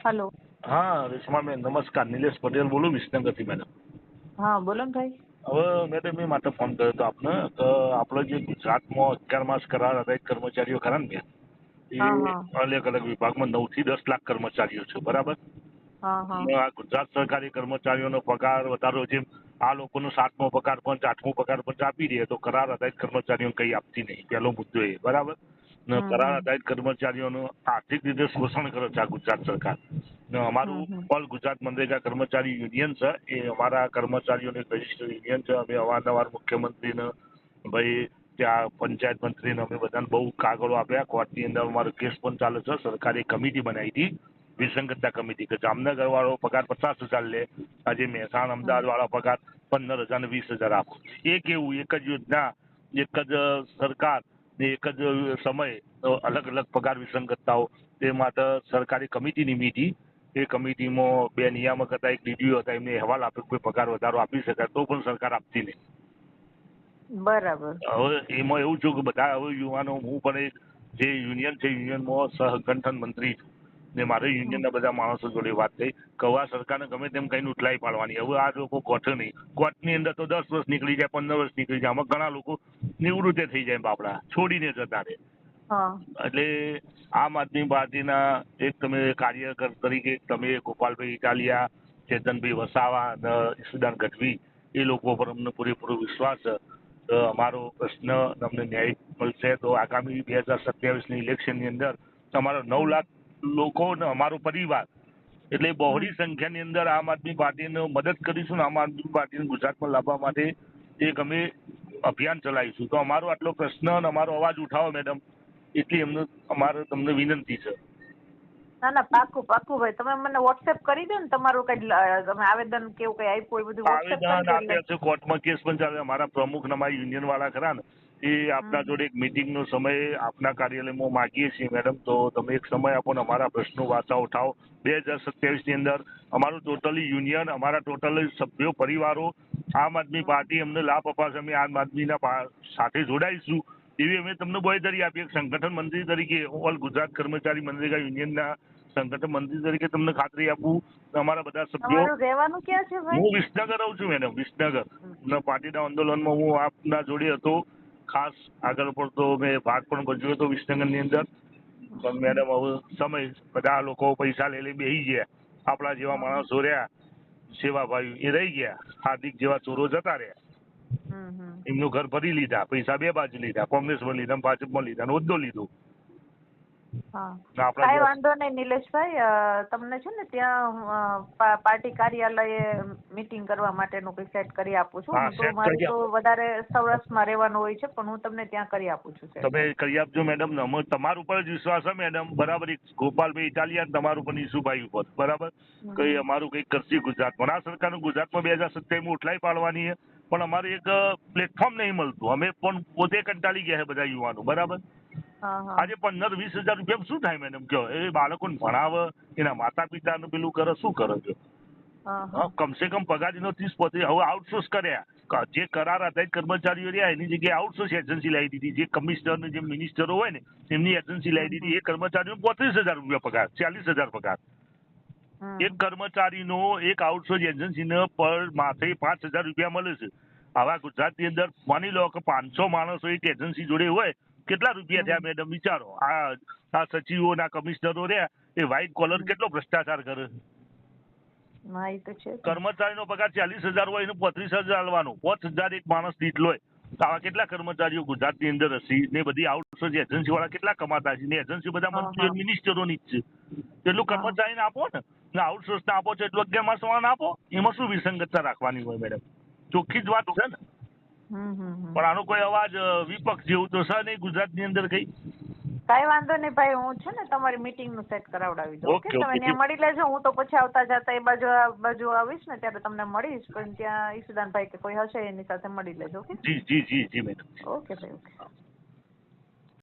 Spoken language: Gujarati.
હલો. હા રેશમાબેન નમસ્કાર. નિલેશ પટેલ બોલું વિસનગરથી મેડમ હા બોલો ને ભાઈ. હવે મેડમ એ માટે ફોન કર્યો હતો આપને કે આપણે જે ગુજરાતમાં અગિયાર માસ કરાર આધારિત કર્મચારીઓ ખરા ને એ અલગ અલગ વિભાગમાં નવથી દસ લાખ કર્મચારીઓ છે બરાબર? આ ગુજરાત સરકારી કર્મચારીઓનો પગાર વધારો છે આ લોકોનો સાતમો પગાર પંચ આઠમો પગાર પંચ આપી દે તો કરાર આધારિત કર્મચારીઓ કઈ આપતી નહીં. પહેલો મુદ્દો એ બરાબર? કરાર. આધારિત કર્મચારીઓનું આર્થિક રીતે શોષણ કરે છે આ ગુજરાત સરકાર. ને અમારું. ઓલ ગુજરાત મનરેગા કર્મચારી યુનિયન છે એ અમારા કર્મચારીઓને રજિસ્ટર યુનિયન છે. અમે અવારનવાર મુખ્યમંત્રીને ભાઈ ત્યાં પંચાયત મંત્રીને અમે બધાને બહુ કાગળો આપ્યા. કોર્ટની અંદર અમારો કેસ પણ ચાલે છે. સરકારે કમિટી બનાવી હતી. વિસંગતતા કમિટી કે જામનગર વાળો પગાર પચાસ હજાર લે. આજે મહેસાણા અમદાવાદ વાળો પગાર પંદર હજાર ને વીસ હજાર આપો. એ કેવું એક જ યોજના એક જ સરકાર ને એક જ સમય અલગ અલગ પગાર વિસંગતતાઓ. તે માટે સરકારી કમિટી નિમી એ કમિટીમાં બે નિયામક હતા એક ડીડીઓ હતા એમને અહેવાલ આપ્યો કોઈ પગાર વધારો આપી શકાય તો પણ સરકાર આપતી નહીં. બરાબર. હવે એમાં એવું છું કે બધા હવે યુવાનો હું પણ એક જે યુનિયન છે યુનિયનમાં સહગંઠન મંત્રી છું. ને મારે યુનિયનના બધા માણસો જોડે વાત થઈ. કવા સરકારને ગમે તેમ કઈ ઉઠલાઈ પાડવાની. હવે આ લોકો કોઠે નહીં. કોર્ટની અંદર તો દસ વર્ષ નીકળી જાય પંદર વર્ષ નીકળી જાય. આમાં ઘણા લોકો નિવૃત્તે થઈ જાય બાપડા. છોડીને જતા રહે. એટલે આમ આદમી પાર્ટીના એક તમે કાર્યકર તરીકે તમે ગોપાલભાઈ ઇટાલિયા ચેતનભાઈ વસાવા અને ઈશુદાન ગઢવી એ લોકો પર અમને પૂરેપૂરો વિશ્વાસ અમારો પ્રશ્ન તમને ન્યાય મળશે. તો આગામી બે હજાર સત્યાવીસની ઇલેક્શનની અંદર તમારો નવ લાખ લોકો અને અમારો પરિવાર. એટલે બહોળી સંખ્યાની અંદર આમ આદમી પાર્ટીને મદદ કરીશું આમ આદમી પાર્ટીને ગુજરાતમાં લાવવા માટે એક અમે અભિયાન ચલાવીશું. તો અમારો આટલો પ્રશ્ન અને અમારો અવાજ ઉઠાવો મેડમ. એટલી એમને અમારે તમને વિનંતી છે. ના ના પાકું પાકું ભાઈ. તમે મને વોટ્સએપ કરી દો ને તમારું કઈ તમે આવેદન કેવું કઈ આપ્યું એ બધું આવેદન આપ્યા છે કોર્ટમાં કેસ પણ ચાલે. અમારા પ્રમુખ ને અમારા યુનિયન વાળા ખરા ને. એ આપના જોડે એક મિટિંગનો સમય આપના કાર્યાલયમાં માગીએ છીએ મેડમ તો તમે એક સમય આપો ને અમારા પ્રશ્નો વાર્તા ઉઠાવો. બે હજાર સત્યાવીસની અંદર અમારું ટોટલી યુનિયન અમારા ટોટલ સભ્યો પરિવારો આમ આદમી પાર્ટી અમને લાભ અપાશે અમે આમ આદમીના સાથે જોડાઈશું. એવી અમે તમને બોયધરી આપી એક સંગઠન મંત્રી તરીકે ઓલ ગુજરાત કર્મચારી મનરેગા યુનિયનના સંગઠન મંત્રી તરીકે તમને ખાતરી આપું અમારા બધા સભ્યો. રહેવાનું ક્યાં છે હું વિસનગર રહું છું મેડમ વિસનગર. પાટીના આંદોલનમાં હું આપના જોડે હતો. ખાસ આગળ પડતો મેં ભાગ પણ ભજવ્યો હતો વિસનગરની અંદર. પણ મેડમ હવે સમય બધા લોકો પૈસા લઈ લઈ બેસી ગયા. આપણા જેવા માણસો રહ્યા સેવાભાવી એ રહી ગયા. હાર્દિક જેવા ચોરો જતા રહ્યા. એમનું ઘર ભરી લીધા પૈસા બે બાજુ લીધા કોંગ્રેસમાં લીધા ભાજપ ભાજપમાં લીધા હોદ્દો લીધો. હા. કાંઈ વાંધો નહીં નિલેશભાઈ તમને છે ને ત્યાં પાર્ટી કાર્યાલયે મીટિંગ કરવા માટેનું કંઈક સેટ કરી આપું છું. તો મારું તો વધારે સૌરાષ્ટ્રમાં રહેવાનું હોય છે પણ હું તમને ત્યાં કરી આપું છું તમે કરી આપજો મેડમ. અમે તમારા ઉપર જ વિશ્વાસ છે મેડમ. બરાબર ગોપાલભાઈ ઇટાલિયન તમારું પણ ઈસુભાઈ ઉપર. બરાબર? કઈ અમારું કંઈક કરશે ગુજરાતમાં. આ સરકારનું ગુજરાતમાં બે હજાર સત્યાવીસમાં ઉઠલાઈ પાડવાની છે પણ અમારે એક પ્લેટફોર્મ નહીં મળતું. અમે પણ પોતે કંટાળી ગયા છે બધા યુવાનો. બરાબર? આજે પંદર વીસ હજાર રૂપિયા શું થાય મેડમ કયો એ બાળકોને ભણાવે એના માતા પિતાનું પેલું કરે શું કરે છે? કમસે કમ પગારીનો ત્રીસ પોતે હવે આઉટસોર્સ કર્યા. જે કરાર આધારિત કર્મચારીઓ રહ્યા એની જગ્યાએ આઉટસોર્સ એજન્સી લાવી દીધી. જે કમિશનર ને જે મિનિસ્ટરો હોય ને એમની એજન્સી લાવી દીધી. એ કર્મચારીઓ પોત્રીસ હજાર રૂપિયા પગાર ચાલીસ હજાર પગાર. એક એક કર્મચારીનો એક આઉટસોર્સ એજન્સીને પર માથે પાંચ હજાર રૂપિયા મળે છે. આવા ગુજરાતની અંદર માની લો કે પાંચસો માણસો એક એજન્સી જોડે હોય કેટલા રૂપિયા થયા મેડમ? વિચારો. આ આ સચિવોના કમિશનરો રહ્યા એ વ્હાઇટ કોલર કેટલો ભ્રષ્ટાચાર કરે? કર્મચારીનો પગાર ચાલીસ હજાર હોય એને પોત્રીસ હજાર હાલવાનો. પાંચ હજાર એક માણસ દીઠ લોય આવા કેટલા કર્મચારીઓ ગુજરાતની અંદર હશે? ને બધી આઉટસોર્સ એજન્સી વાળા કેટલા કમાતા હશે? ને એજન્સી બધા મંત્રીઓ. મિનિસ્ટરોની જ છે. એટલું. કર્મચારીને આપો ને ને આઉટસોર્સ ને આપો છો એટલું અગિયાર માસ વાળાને આપો એમાં શું વિસંગતતા રાખવાની હોય મેડમ? ચોખ્ખી જ વાત છે ને. પણ આનો કોઈ અવાજ વિપક્ષ જેવું તો છે નહીં ગુજરાતની અંદર કઈ? કઈ વાંધો નહીં ભાઈ હું છે ને તમારી મીટિંગનું સેટ કરાવડાવી દઉં ઓકે, તમે ત્યાં મળી લેજો હું તો પછી આવતા જતા એ બાજુ બાજુ આવીશ ને ત્યારે તમને મળીશ પણ ત્યાં ઈશુદાનભાઈ કે કોઈ હશે એની સાથે મળી લેજો ઓકે? જી જી જી જી મેડમ. ઓકે ભાઈ ઓકે.